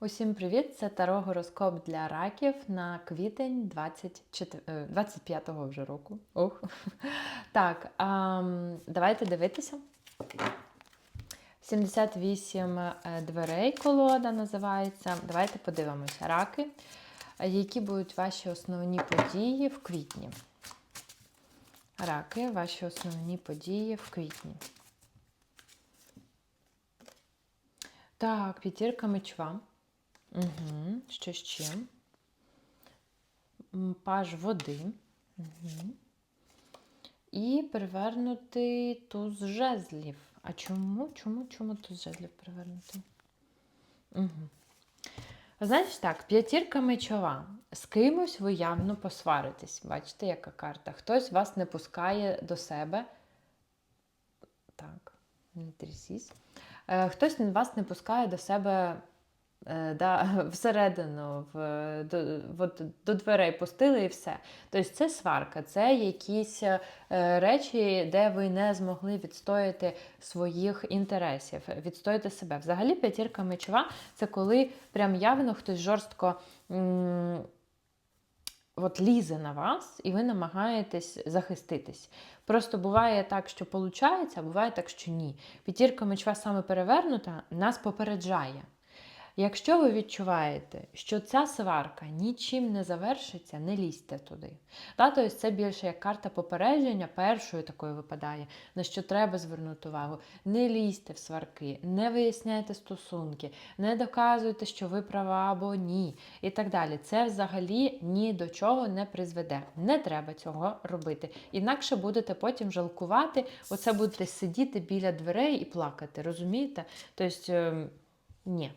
Усім привіт! Це Таро гороскоп для раків на квітень 24, е, 25-го вже року. Ох. Так, ам, давайте дивитися. 78 е, дверей колода називається. Давайте подивимося. Раки. Е, Які будуть ваші основні події в квітні? Раки, ваші основні події в квітні. Так, п'ятірка мечва. Угу. Що ще? Паж води. Угу. І перевернутий туз жезлів. А чому? Чому? Чому туз жезлів перевернутий? Угу. Знаєш так, п'ятірка мечова. З кимось ви явно посваритесь. Бачите, яка карта? Хтось вас не пускає до себе. Так, не трясісь. Е, Хтось вас не пускає до себе да, всередину, в, до, от, до дверей пустили і все. Тобто це сварка, це якісь е, речі, де ви не змогли відстояти своїх інтересів, відстояти себе. Взагалі, п'ятірка мечова це коли прям явно хтось жорстко. м, От лізе на вас, і ви намагаєтесь захиститись. Просто буває так, що виходить, а буває так, що ні. П'ятірка мечва саме перевернута нас попереджає. Якщо ви відчуваєте, що ця сварка нічим не завершиться, не лізьте туди. Да, тобто це більше як карта попередження, першою такою випадає, на що треба звернути увагу. Не лізьте в сварки, не виясняйте стосунки, не доказуйте, що ви права або ні. І так далі. Це взагалі ні до чого не призведе. Не треба цього робити. Інакше будете потім жалкувати, оце будете сидіти біля дверей і плакати. Розумієте? Тобто, ні.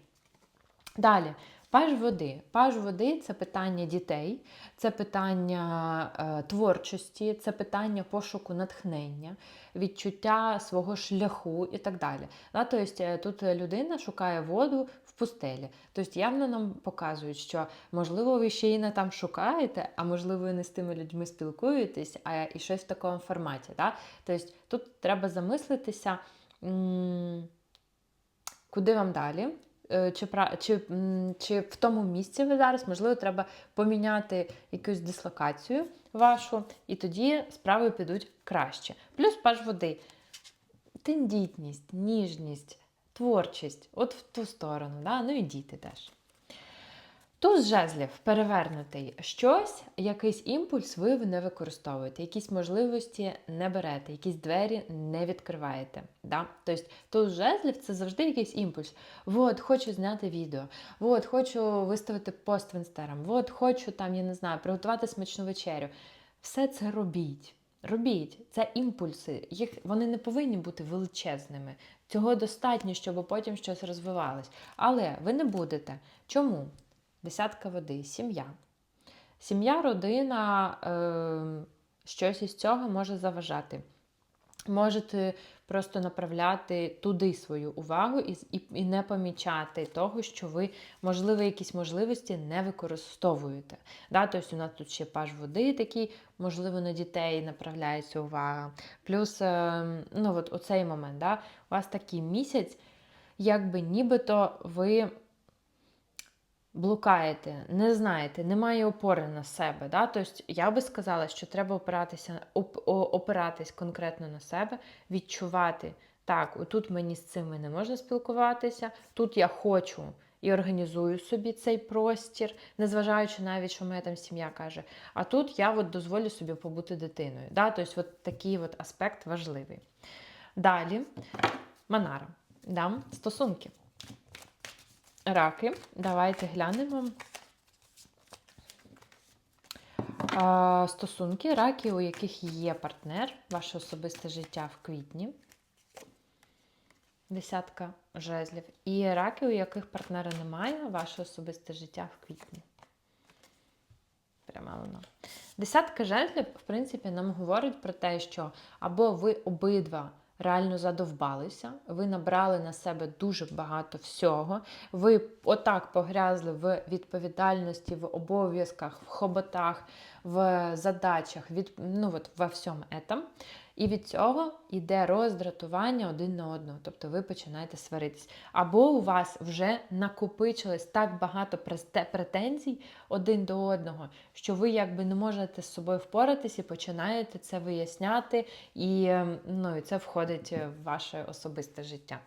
Далі, паж води. Паж води це питання дітей, це питання е, творчості, це питання пошуку натхнення, відчуття свого шляху і так далі. Да, тобто, тут людина шукає воду в пустелі. Тобто явно нам показують, що можливо ви ще й не там шукаєте, а можливо, ви не з тими людьми спілкуєтесь, а і щось в такому форматі. Да? Тобто тут треба замислитися, куди вам далі. Е, Чи, чи, чи в тому місці ви зараз, можливо, треба поміняти якусь дислокацію вашу, і тоді справи підуть краще. Плюс паж води. Тендітність, ніжність, творчість от в ту сторону. Да? Ну і діти теж. Туз жезлів перевернутий. Щось, якийсь імпульс ви не використовуєте, якісь можливості не берете, якісь двері не відкриваєте. Да? Тобто туз жезлів це завжди якийсь імпульс. От, хочу зняти відео, от, хочу виставити пост в інстаграм, от, хочу там, я не знаю, приготувати смачну вечерю. Все це робіть. Робіть, це імпульси, їх вони не повинні бути величезними. Цього достатньо, щоб потім щось розвивалось. Але ви не будете. Чому? Десятка води, сім'я. Сім'я, родина, е, щось із цього може заважати. Можете просто направляти туди свою увагу і, і, і не помічати того, що ви, можливо, якісь можливості не використовуєте. Да? Тобто у нас тут ще паж води такий, можливо, на дітей направляється увага. Плюс е, ну, от оцей момент, да? у вас такий місяць, якби нібито ви блукаєте, не знаєте, немає опори на себе. Да? Тобто я би сказала, що треба опиратися, оп, опиратись конкретно на себе, відчувати, так, отут мені з цим не можна спілкуватися, тут я хочу і організую собі цей простір, незважаючи навіть, що моя там сім'я каже. А тут я от дозволю собі побути дитиною. Да? Тобто от такий от аспект важливий. Далі, Манара. Да? Стосунки. Раки. Давайте глянемо. Стосунки, раки, у яких є партнер, ваше особисте життя в квітні. Десятка жезлів. І раки, у яких партнера немає, ваше особисте життя в квітні. Прямо воно. Десятка жезлів, в принципі, нам говорить про те, що або ви обидва реально задовбалися, ви набрали на себе дуже багато всього, ви отак погрязли в відповідальності, в обов'язках, в хоботах, в задачах, від, ну от во всьому этом. І від цього йде роздратування один на одного, тобто ви починаєте сваритись. Або у вас вже накопичилось так багато претензій один до одного, що ви якби не можете з собою впоратись і починаєте це виясняти, і, ем, ну, і це входить в ваше особисте життя.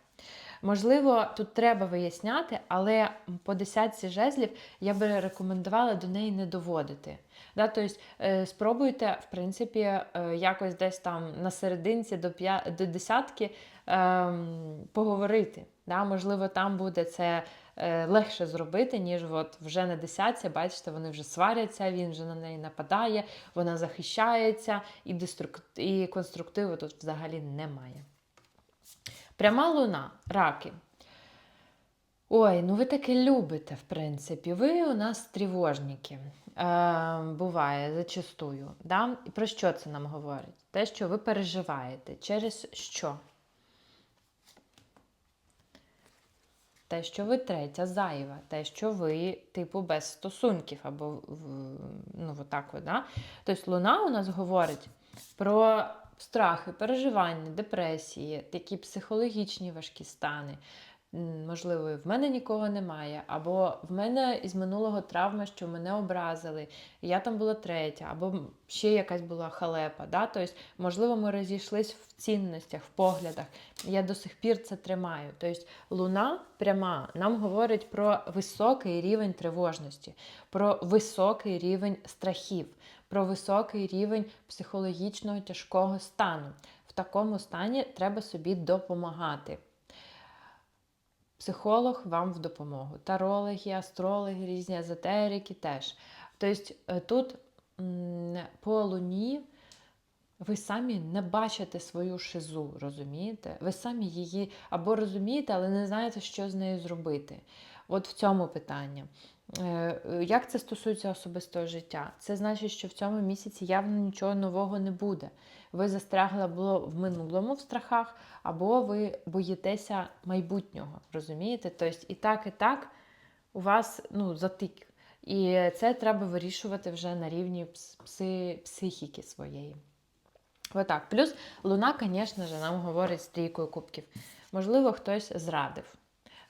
Можливо, тут треба виясняти, але по десятці жезлів я би рекомендувала до неї не доводити. Да, тобто е, спробуйте, в принципі, е, якось десь там на серединці до, до десятки ем, поговорити. Да? Можливо, там буде це е, легше зробити, ніж от вже на десятці, бачите, вони вже сваряться, він вже на неї нападає, вона захищається, і, деструк... і конструктиву тут взагалі немає. Пряма луна, раки. Ой, ну ви таке любите, в принципі. Ви у нас тривожники. Е, буває зачастую. Да? І про що це нам говорить? Те, що ви переживаєте. Через що? Те, що ви третя зайва, те, що ви, типу, без стосунків, або ну, отак да? Тобто луна у нас говорить про страхи, переживання, депресії, такі психологічні важкі стани. Можливо, в мене нікого немає, або в мене із минулого травма, що мене образили, я там була третя, або ще якась була халепа. Да? Тобто, можливо, ми розійшлись в цінностях, в поглядах. Я до сих пір це тримаю. Тобто, луна пряма нам говорить про високий рівень тривожності, про високий рівень страхів, про високий рівень психологічного тяжкого стану. В такому стані треба собі допомагати. Психолог вам в допомогу. Тарологи, астрологи, різні езотерики теж. Тобто е, тут по луні ви самі не бачите свою шизу, розумієте? Ви самі її або розумієте, але не знаєте, що з нею зробити. От в цьому питання. Е, Як це стосується особистого життя? Це значить, що в цьому місяці явно нічого нового не буде. Ви застрягли було в минулому в страхах, або ви боїтеся майбутнього. Розумієте? Тобто і так, і так у вас ну, затик. І це треба вирішувати вже на рівні пси, психіки своєї. Отак. Плюс луна, звісно нам говорить з трійкою кубків. Можливо, хтось зрадив.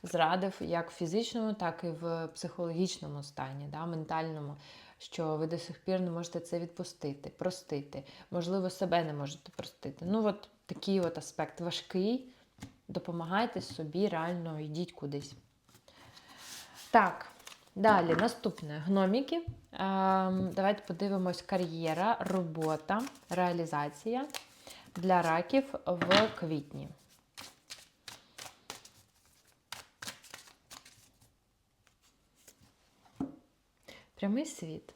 Зрадив як в фізичному, так і в психологічному стані, да, ментальному, що ви до сих пір не можете це відпустити, простити. Можливо, себе не можете простити. Ну, от такий от аспект важкий. Допомагайте собі, реально йдіть кудись. Так, далі наступне гноміки. Ем, давайте подивимось: кар'єра, робота, реалізація для раків в квітні. Прямий світ.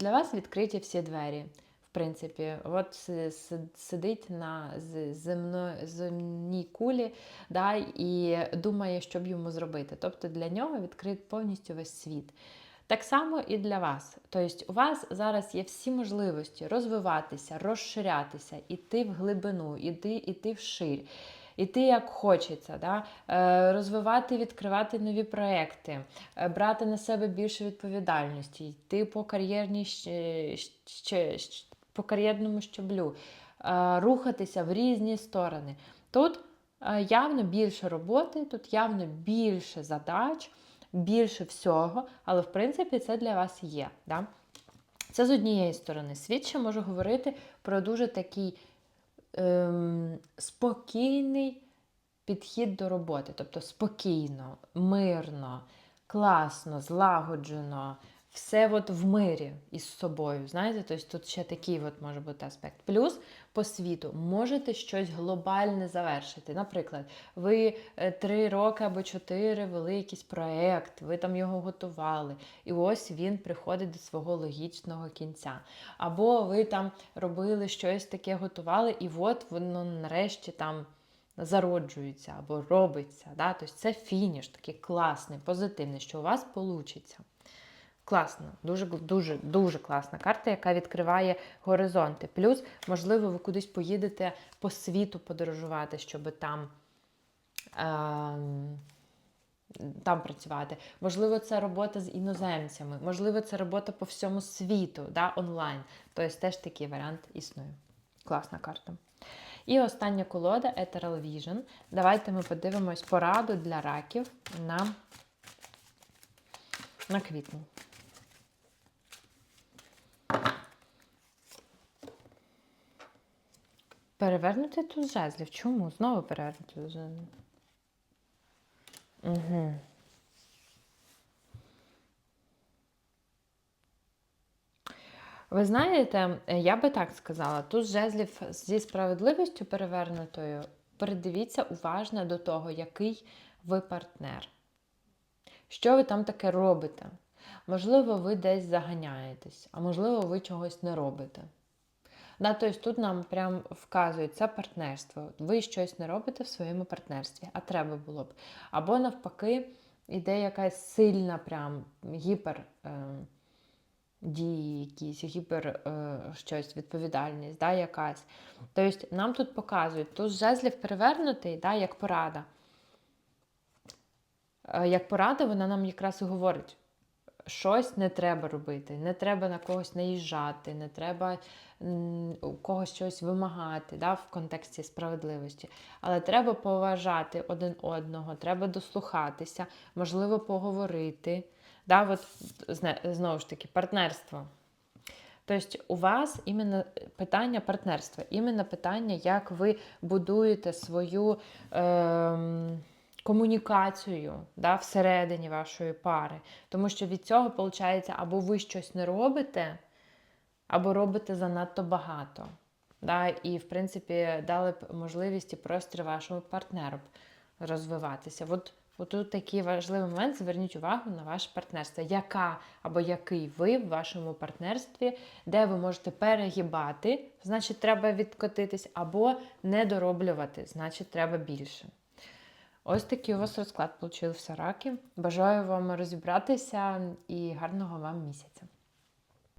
Для вас відкриті всі двері. В принципі, от си- си- сидить на земно- земній кулі да, і думає, що б йому зробити. Тобто для нього відкрит повністю весь світ. Так само і для вас. Тобто, у вас зараз є всі можливості розвиватися, розширятися, іти в глибину, іти, іти вширь. Іти як хочеться, да? е, розвивати, відкривати нові проекти, е, брати на себе більше відповідальності, йти по кар'єрній по кар'єрному щаблю, е, рухатися в різні сторони. Тут явно більше роботи, тут явно більше задач, більше всього, але в принципі це для вас є. Да? Це з однієї сторони. Світ ще може говорити про дуже такий ем, спокійний підхід до роботи. Тобто спокійно, мирно, класно, злагоджено, все от в мирі із собою. Знаєте, тобто тут ще такий от може бути аспект. Плюс по світу можете щось глобальне завершити. Наприклад, ви е, три роки або чотири вели якийсь проєкт, ви там його готували, і ось він приходить до свого логічного кінця. Або ви там робили щось таке, готували, і от воно нарешті там зароджується або робиться. Да? Тобто це фініш, такий класний, позитивний, що у вас вийде. Класно, дуже дуже дуже класна карта, яка відкриває горизонти. Плюс, можливо, ви кудись поїдете по світу подорожувати, щоб там, ем, там працювати. Можливо, це робота з іноземцями, можливо, це робота по всьому світу, да, онлайн. Тобто теж такий варіант існує. Класна карта. І остання колода Ethereal Vision. Давайте ми подивимось пораду для раків на, на квітень. Перевернути тут жезлів. Чому? Знову перевернути тут жезлів. Угу. Ви знаєте, я би так сказала, тут жезлів зі справедливістю перевернутою, передивіться уважно до того, який ви партнер. Що ви там таке робите? Можливо, ви десь заганяєтесь, а можливо, ви чогось не робите. Да, тобто тут нам прям вказують це партнерство. Ви щось не робите в своєму партнерстві, а треба було б. Або навпаки, іде якась сильна, прям гіпер. Е, дії, якісь, гіпер е, щось, відповідальність, да, якась. Тобто нам тут показують, тут жезлів перевернутий, да, як порада. Е, як порада, вона нам якраз і говорить, щось не треба робити, не треба на когось наїжджати, не треба у когось щось вимагати да, в контексті справедливості. Але треба поважати один одного, треба дослухатися, можливо, поговорити. Да, от, знову ж таки, партнерство. Тобто у вас іменно питання партнерства, іменно питання, як ви будуєте свою ем, комунікацію да, всередині вашої пари. Тому що від цього, виходить, або ви щось не робите, або робите занадто багато. Да, і, в принципі, дали б можливість і простір вашому партнеру розвиватися. От От тут такий важливий момент, зверніть увагу на ваше партнерство. Яка або який ви в вашому партнерстві, де ви можете перегибати, значить, треба відкотитись, або недороблювати, значить, треба більше. Ось такий у вас розклад получився раки. Бажаю вам розібратися і гарного вам місяця.